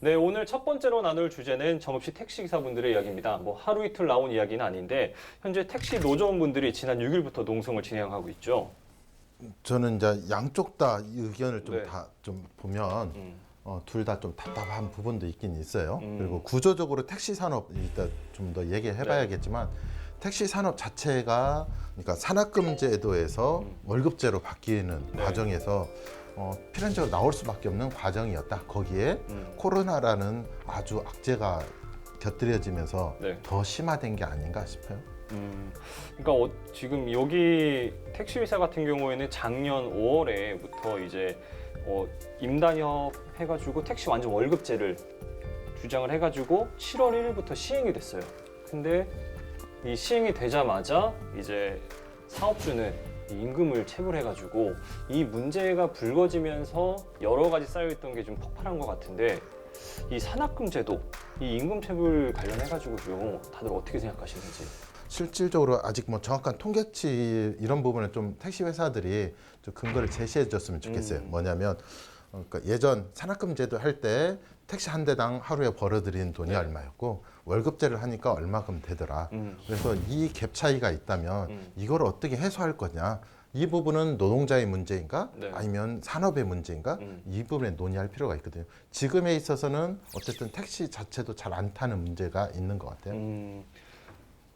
네, 오늘 첫 번째로 나눌 주제는 정읍시 택시기사분들의 이야기입니다. 뭐 하루 이틀 나온 이야기는 아닌데 현재 택시 노조원분들이 지난 6일부터 농성을 진행하고 있죠. 저는 이제 양쪽 다 의견을 좀 네. 다좀 보면 음. 어, 둘 다 좀 답답한 부분도 있긴 있어요. 음. 그리고 구조적으로 택시 산업 일단 좀 더 얘기해봐야겠지만 택시 산업 자체가 그러니까 산학금 제도에서 음. 월급제로 바뀌는 네. 과정에서 어, 필연적으로 나올 수밖에 없는 과정이었다. 거기에 음. 코로나라는 아주 악재가 곁들여지면서 네. 더 심화된 게 아닌가 싶어요. 음, 그러니까 어, 지금 여기 택시 회사 같은 경우에는 작년 5월에부터 이제 어, 임단협 해가지고 택시 완전 월급제를 주장을 해가지고 7월 1일부터 시행이 됐어요. 근데 이 시행이 되자마자 이제 사업주는 이 임금을 체불해가지고 이 문제가 불거지면서 여러 가지 쌓여있던 게 좀 폭발한 것 같은데 이 산학금 제도, 이 임금 체불 관련해가지고요, 다들 어떻게 생각하시는지? 실질적으로 아직 뭐 정확한 통계치 이런 부분을 좀 택시 회사들이 좀 근거를 제시해 줬으면 좋겠어요. 음. 뭐냐면 어, 그러니까 예전 산학금 제도 할 때 택시 한 대당 하루에 벌어들인 돈이 네. 얼마였고 월급제를 하니까 얼마큼 되더라. 음. 그래서 이 갭 차이가 있다면 음. 이걸 어떻게 해소할 거냐. 이 부분은 노동자의 문제인가 네. 아니면 산업의 문제인가 음. 이 부분에 논의할 필요가 있거든요. 지금에 있어서는 어쨌든 택시 자체도 잘 안 타는 문제가 있는 것 같아요. 음,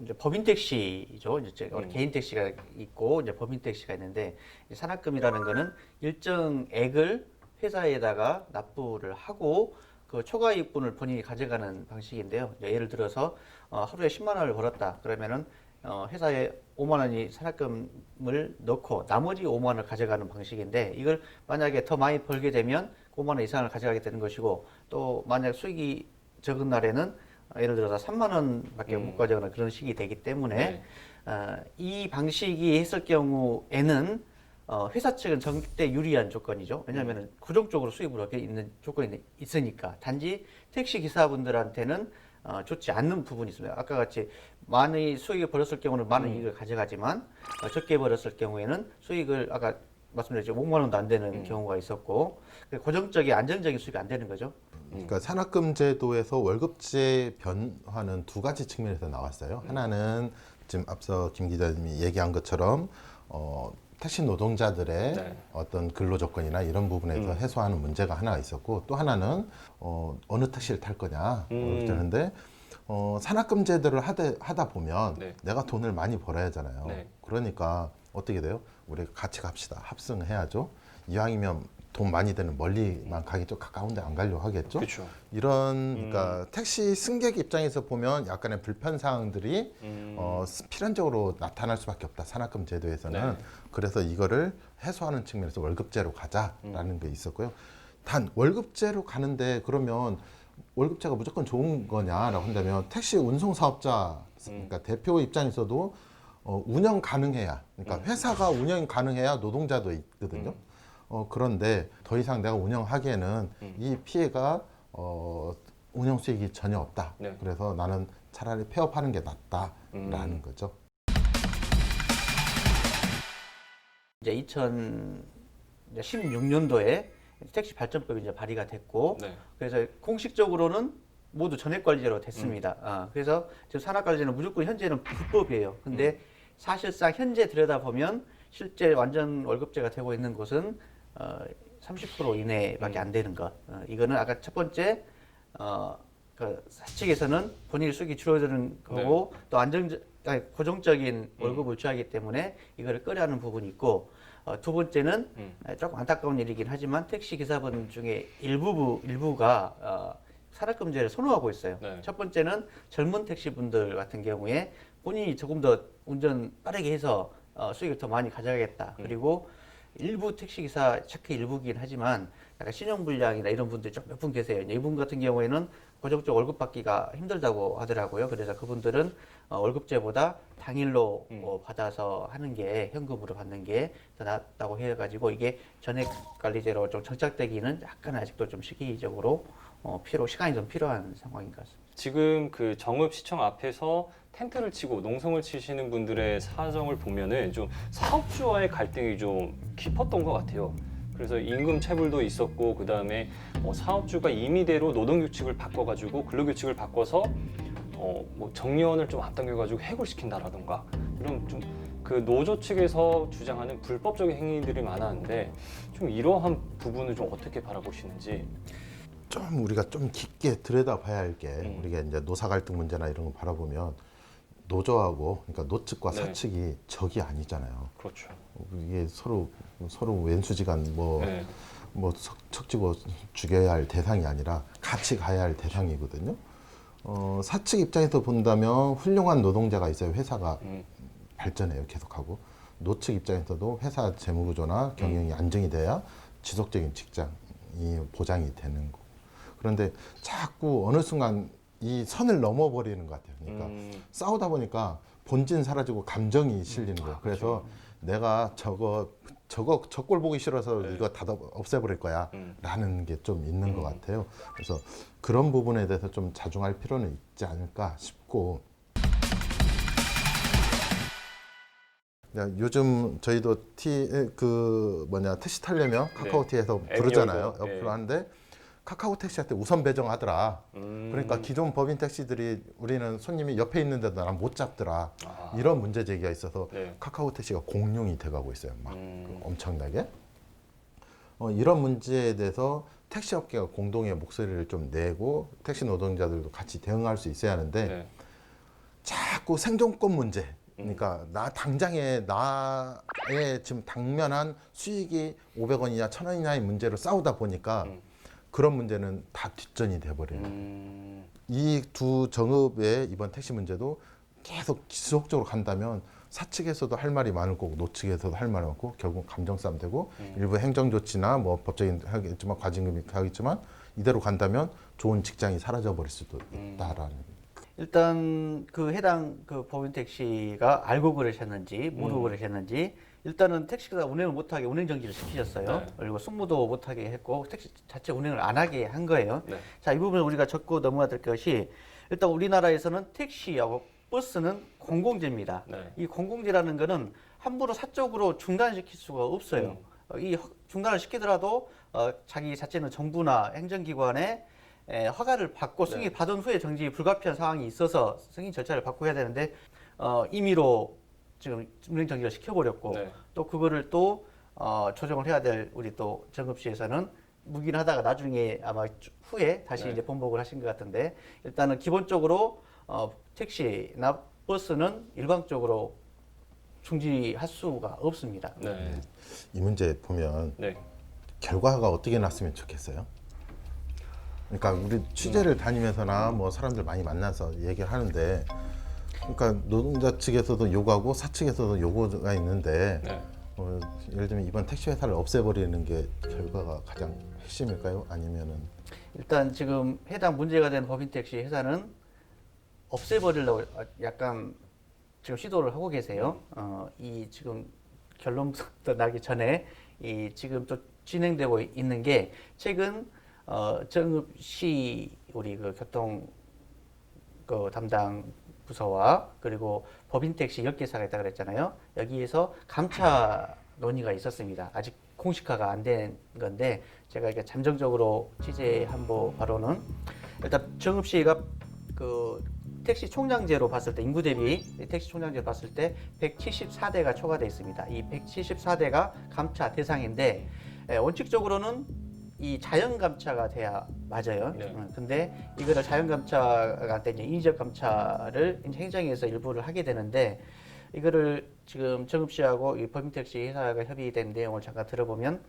이제 법인 택시죠. 이제 음. 개인 택시가 있고 이제 법인 택시가 있는데 이 산학금이라는 거는 일정 액을 회사에다가 납부를 하고 그 초과 이익분을 본인이 가져가는 방식인데요. 예를 들어서 어, 하루에 10만 원을 벌었다. 그러면은 어, 회사에 5만 원이 산학금을 넣고 나머지 5만 원을 가져가는 방식인데 이걸 만약에 더 많이 벌게 되면 5만 원 이상을 가져가게 되는 것이고 또 만약 수익이 적은 날에는 어, 예를 들어서 3만 원밖에 음. 못 가져가는 그런 식이 되기 때문에 네. 어, 이 방식이 했을 경우에는 어, 회사 측은 절대 유리한 조건이죠. 왜냐하면 음. 고정적으로 수입을 얻게 있는 조건이 있으니까. 단지 택시 기사분들한테는 어, 좋지 않는 부분이 있습니다. 아까 같이 많이 수익을 벌었을 경우는 많은 음. 이익을 가져가지만 어, 적게 벌었을 경우에는 수익을 아까 말씀드렸죠. 5만 원도 안 되는 음. 경우가 있었고 그 고정적인 안정적인 수익이 안 되는 거죠. 그러니까 산학금 제도에서 월급제 변화는 두 가지 측면에서 나왔어요. 하나는 지금 앞서 김 기자님이 얘기한 것처럼 어, 택시 노동자들의 네. 어떤 근로 조건이나 이런 부분에서 음. 해소하는 문제가 하나 있었고 또 하나는 어, 어느 택시를 탈 거냐 음. 그러는데 어, 산학금 제도를 하다, 하다 보면 네. 내가 돈을 많이 벌어야 하잖아요. 네. 그러니까 어떻게 돼요? 우리 같이 갑시다. 합승해야죠. 이왕이면 돈 많이 드는 멀리만 가겠죠. 가까운데 안 가려고 하겠죠. 그렇죠. 이런 그러니까 택시 승객 입장에서 보면 약간의 불편 사항들이 음, 어, 필연적으로 나타날 수밖에 없다. 산학금 제도에서는 네. 그래서 이거를 해소하는 측면에서 월급제로 가자라는 음. 게 있었고요. 단 월급제로 가는데 그러면 월급제가 무조건 좋은 거냐라고 한다면 택시 운송 사업자 음. 그러니까 대표 입장에서도 어, 운영 가능해야 그러니까 회사가 운영이 가능해야 노동자도 있거든요. 음. 어, 그런데 더 이상 내가 운영하기에는 음. 이 피해가 어, 운영 수익이 전혀 없다. 네. 그래서 나는 차라리 폐업하는 게 낫다라는 음. 거죠. 이제 2016년도에 택시 발전법이 이제 발의가 됐고 네. 그래서 공식적으로는 모두 전액 관리제로 됐습니다. 아, 그래서 지금 산업 관리제는 무조건 현재는 불법이에요. 근데 사실상 현재 들여다 보면 실제 완전 월급제가 되고 있는 곳은 어, 30% 이내밖에 안 되는 것. 어, 이거는 아까 첫 번째 어, 그 사측에서는 본인 수익이 줄어드는 거고 또 안정 아니, 고정적인 월급을 취하기 때문에 이거를 끌어하는 부분이 있고 어, 두 번째는 음. 아, 조금 안타까운 일이긴 하지만 택시 기사분 중에 일부 일부가 어, 산업금제를 선호하고 있어요. 네. 첫 번째는 젊은 택시 분들 같은 경우에 본인이 조금 더 운전 빠르게 해서 어, 수익을 더 많이 가져가겠다. 음. 그리고 일부 택시 기사 체크 일부긴 하지만 약간 신용 불량이나 이런 분들 좀 몇 분 계세요. 이분 같은 경우에는 고정적 월급 받기가 힘들다고 하더라고요. 그래서 그분들은 어, 월급제보다 당일로 음. 어, 받아서 하는 게 현금으로 받는 게 더 낫다고 해가지고 이게 전액 관리제로 좀 정착되기는 약간 아직도 좀 시기적으로 어, 필요 시간이 좀 필요한 상황인 것 같습니다. 지금 그 정읍 시청 앞에서 텐트를 치고 농성을 치시는 분들의 사정을 보면은 좀 사업주와의 갈등이 좀 깊었던 것 같아요. 그래서 임금 체불도 있었고 그 다음에 어, 사업주가 임의대로 노동 규칙을 바꿔가지고 근로 규칙을 바꿔서 어, 뭐 정년을 좀 앞당겨가지고 해고시킨다라던가 이런 좀 그 노조 측에서 주장하는 불법적인 행위들이 많았는데 좀 이러한 부분을 좀 어떻게 바라보시는지 좀 우리가 좀 깊게 들여다봐야 할게 음. 우리가 이제 노사 갈등 문제나 이런 거 바라보면 노조하고 그러니까 노측과 네. 사측이 적이 아니잖아요. 그렇죠. 이게 서로 서로 왼수지간 뭐 네. 뭐 석- 척지고 죽여야 할 대상이 아니라 같이 가야 할 대상이거든요. 어, 사측 입장에서 본다면 훌륭한 노동자가 있어요. 회사가 음, 발전해요. 계속하고. 노측 입장에서도 회사 재무구조나 경영이 안정이 돼야 지속적인 직장이 보장이 되는 거. 그런데 자꾸 어느 순간 이 선을 넘어버리는 것 같아요. 그러니까 음, 싸우다 보니까 본진 사라지고 감정이 실리는 거예요. 그래서 내가 저거 저거 저꼴 보기 싫어서 네. 이거 다 없애버릴 거야. 음. 라는 게좀 있는 것 음. 같아요. 그래서 그런 부분에 대해서 좀 자중할 필요는 있지 않을까 싶고. 야, 요즘 저희도 티 그 뭐냐 택시 타려면 카카오티에서 앱 부르잖아요. 어플로 예. 하는데 카카오 택시한테 우선 배정하더라. 음. 그러니까 기존 법인 택시들이 우리는 손님이 옆에 있는데도 난 못 잡더라. 아, 이런 문제 제기가 있어서 네. 카카오 택시가 공룡이 돼가고 있어요. 막 음. 엄청나게. 어, 이런 문제에 대해서 택시 업계가 공동의 목소리를 좀 내고 택시 노동자들도 같이 대응할 수 있어야 하는데 네. 자꾸 생존권 문제. 그러니까 나 당장에 나의 지금 당면한 수익이 500원이냐 1000원이냐의 문제로 싸우다 보니까 음. 그런 문제는 다 뒷전이 돼버려요. 음, 이두 정읍의 이번 택시 문제도 계속 지속적으로 간다면 사측에서도 할 말이 많을 거고 노측에서도 할 말이 많고 결국 감정 싸움 되고 음. 일부 행정 조치나 뭐 법적인 하겠지만 과징금이 하겠지만 이대로 간다면 좋은 직장이 사라져 버릴 수도 음. 있다라는 일단 그 해당 그 법인 택시가 알고 그러셨는지 모르고 음. 그러셨는지 일단은 택시가 운행을 못하게 운행 정지를 시키셨어요. 네. 그리고 승무도 못하게 했고 택시 자체 운행을 안 하게 한 거예요. 네. 자, 이 부분을 우리가 짚고 넘어가야 될 것이 일단 우리나라에서는 택시하고 버스는 공공재입니다. 네. 이 공공재라는 거는 함부로 사적으로 중단시킬 수가 없어요. 음. 어, 이 허- 중단을 시키더라도 어, 자기 자체는 정부나 행정기관에 에, 허가를 받고 네. 승인 받은 후에 정지 불가피한 상황이 있어서 승인 절차를 받고 해야 되는데 어, 임의로 지금 운행 정지를 시켜버렸고 네. 또 그거를 또 어, 조정을 해야 될 우리 또 정읍시에서는 묵인하다가 나중에 아마 주- 후에 다시 네. 이제 번복을 하신 것 같은데 일단은 기본적으로 어, 택시나 버스는 일방적으로 중지할 수가 없습니다. 네. 이 문제 보면 네. 결과가 어떻게 났으면 좋겠어요? 그러니까 우리 취재를 다니면서나 뭐 사람들 많이 만나서 얘기를 하는데 그러니까 노동자 측에서도 요구하고 사측에서도 요구가 있는데 네. 어, 예를 들면 이번 택시 회사를 없애버리는 게 결과가 가장 핵심일까요? 아니면은 일단 지금 해당 문제가 된 법인 택시 회사는 없애버리려고 약간 지금 시도를 하고 계세요. 어, 이 지금 결론부터 나기 전에 이 지금 또 진행되고 있는 게 최근 어, 정읍시 우리 그 교통 그 담당 부서와 그리고 법인 택시 10개사가 있다 그랬잖아요. 여기에서 감차 논의가 있었습니다. 아직 공식화가 안 된 건데 제가 이렇게 잠정적으로 취재한 바 바로는 일단 정읍 시가 그 택시 총량제로 봤을 때 인구 대비 택시 총량제로 봤을 때 174대가 초과돼 있습니다. 이 174대가 감차 대상인데 에, 원칙적으로는 이 자연 감차가 돼야 맞아요. 네. 어, 근데 이거를 자연 감차가 안 되니 인위적 감차를 이제 행정에서 일부를 하게 되는데 이거를 지금 정읍시하고 이 법인택시 회사가 협의된 내용을 잠깐 들어보면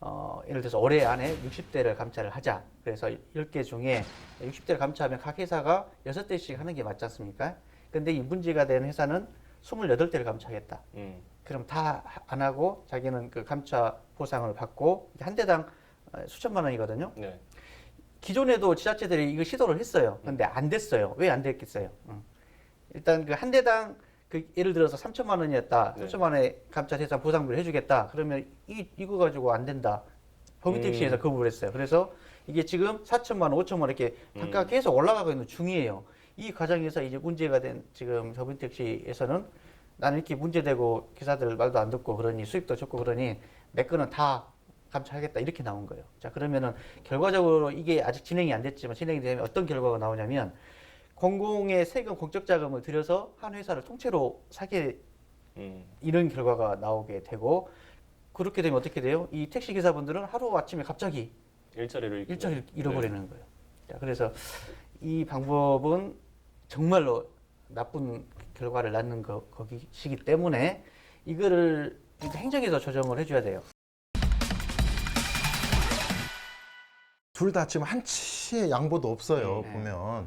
어, 예를 들어서 올해 안에 60대를 감차를 하자. 그래서 10개 중에 60대를 감차하면 각 회사가 6대씩 하는 게 맞지 않습니까? 근데 이 문제가 된 회사는 28대를 감차하겠다. 음. 그럼 다 안 하고 자기는 그 감차 보상을 받고 한 대당 어, 수천만 원이거든요. 네. 기존에도 지자체들이 이거 시도를 했어요. 근데 안 됐어요. 왜 안 됐겠어요? 음. 일단 그 한 대당 그 예를 들어서 3천만 원이었다. 네. 3천만 원의 감차 대상 보상비를 해주겠다. 그러면 이 이거 가지고 안 된다. 법인택시에서 음. 거부를 했어요. 그래서 이게 지금 4천만 원, 5천만 원 이렇게 단가가 음. 계속 올라가고 있는 중이에요. 이 과정에서 이제 문제가 된 지금 법인택시에서는 나는 이렇게 문제되고 기사들 말도 안 듣고 그러니 수익도 적고 그러니 내 거는 다 감찰하겠다 이렇게 나온 거예요. 자 그러면은 결과적으로 이게 아직 진행이 안 됐지만 진행이 되면 어떤 결과가 나오냐면 공공의 세금 공적 자금을 들여서 한 회사를 통째로 사게 음. 이런 결과가 나오게 되고 그렇게 되면 어떻게 돼요? 이 택시 기사분들은 하루 아침에 갑자기 일자리를. 일자리를 잃어버리는 네. 거예요. 자, 그래서 이 방법은 정말로 나쁜 결과를 낳는 거, 거기시기 때문에 이거를 행정에서 조정을 해줘야 돼요. 둘 다 지금 한치의 양보도 없어요 네. 보면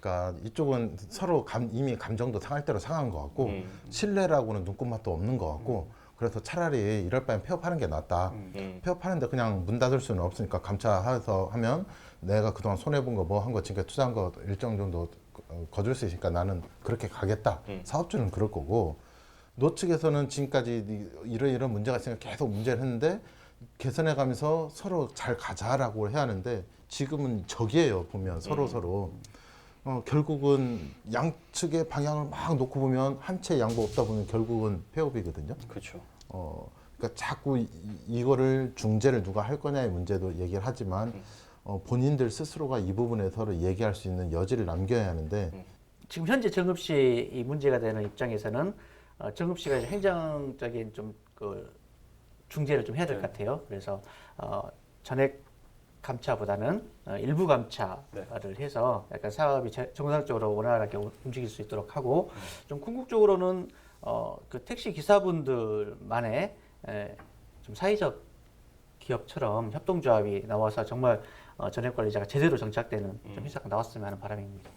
그러니까 이쪽은 서로 감, 이미 감정도 상할 대로 상한 것 같고 음. 신뢰라고는 눈꼽맛도 없는 것 같고 그래서 차라리 이럴 바엔 폐업하는 게 낫다 음. 폐업하는데 그냥 문 닫을 수는 없으니까 감찰해서 하면 내가 그동안 손해본 거 뭐 한 거 지금까지 투자한 거 일정 정도 어, 거둘 수 있으니까 나는 그렇게 가겠다 음. 사업주는 그럴 거고 노 측에서는 지금까지 이- 이런 이런 문제가 있으니까 계속 문제를 했는데 개선해 가면서 서로 잘 가자라고 해야 하는데 지금은 적이에요 보면 서로 음. 서로 어, 결국은 양측의 방향을 막 놓고 보면 한채 양보 없다 보면 결국은 폐업이거든요. 그렇죠. 어, 그러니까 자꾸 이, 이거를 중재를 누가 할 거냐의 문제도 얘기를 하지만 어, 본인들 스스로가 이 부분에 서로 얘기할 수 있는 여지를 남겨야 하는데 지금 현재 정읍시 이 문제가 되는 입장에서는 어, 정읍시가 행정적인 좀그 중재를 좀 해야 될것 네. 같아요. 그래서 어, 전액 감차보다는 어, 일부 감차를 네. 해서 약간 사업이 제- 정상적으로 원활하게 우- 움직일 수 있도록 하고 좀 궁극적으로는 어, 그 택시 기사분들만의 에, 좀 사회적 기업처럼 협동조합이 나와서 정말 어, 전액 관리자가 제대로 정착되는 좀 회사가 나왔으면 하는 바람입니다.